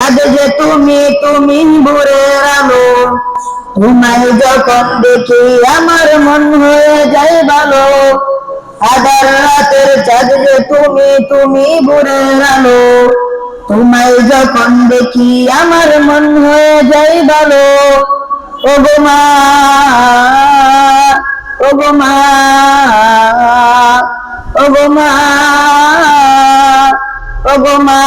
আজ যে তুমি তুমি ভোরের আলো তোমায় যখন দেখি আমার মন হয়ে যায় ভালো। আধার রাতের চাঁদ যে তুমি তুমি ভোরের আলো তোমায় যখন দেখি আমার মন হয়ে যায় ভালো। ও গো মা ও গো মা ও গো মা ও গো মা।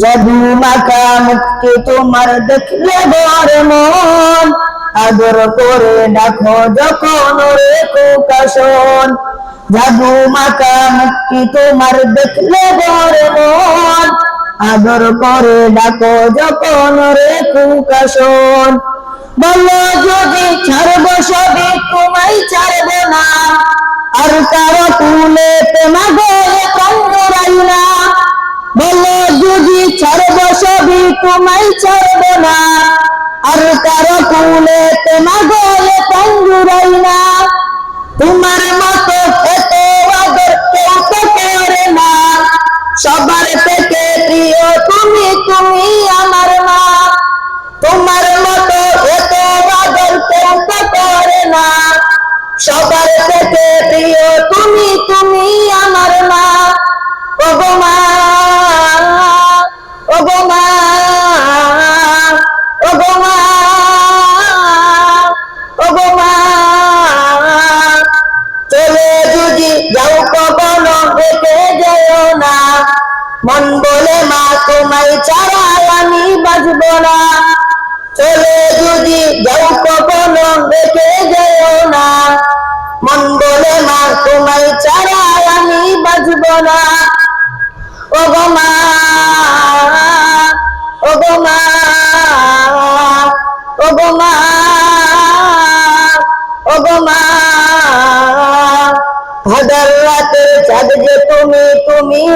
জাদু মাখা তোমার দেখলে বর মন আদর করে ডাকো যখন রে কুকাশন জাদু মাখা মুক্তি তোমার দেখলে মন আদর করে ডাকো যখন বলো যদি ছাড়বো সবই তোমায় ছাড়বো না আর কারও তোমায় ছাড়বো না। আর কারও কুলে তোমা মন বলে মা তোমায় ছাড়া আমি বাঁচব না। চলে যদি যাও কখনো রেখে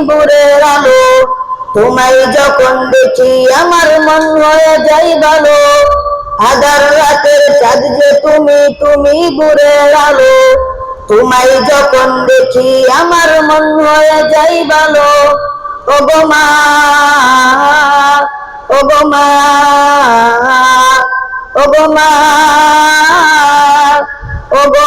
বুড়ের আলো, তোমায় যখন দেখি আমার মন হয়ে যাই ভালো। হাজার রাতের চাঁদ যে তুমি তুমি বুড়ের আলো, তোমায় যখন দেখি আমার মন হয়ে যাই ভালো। ও গো মা ও গো মা ও গো মা ও গো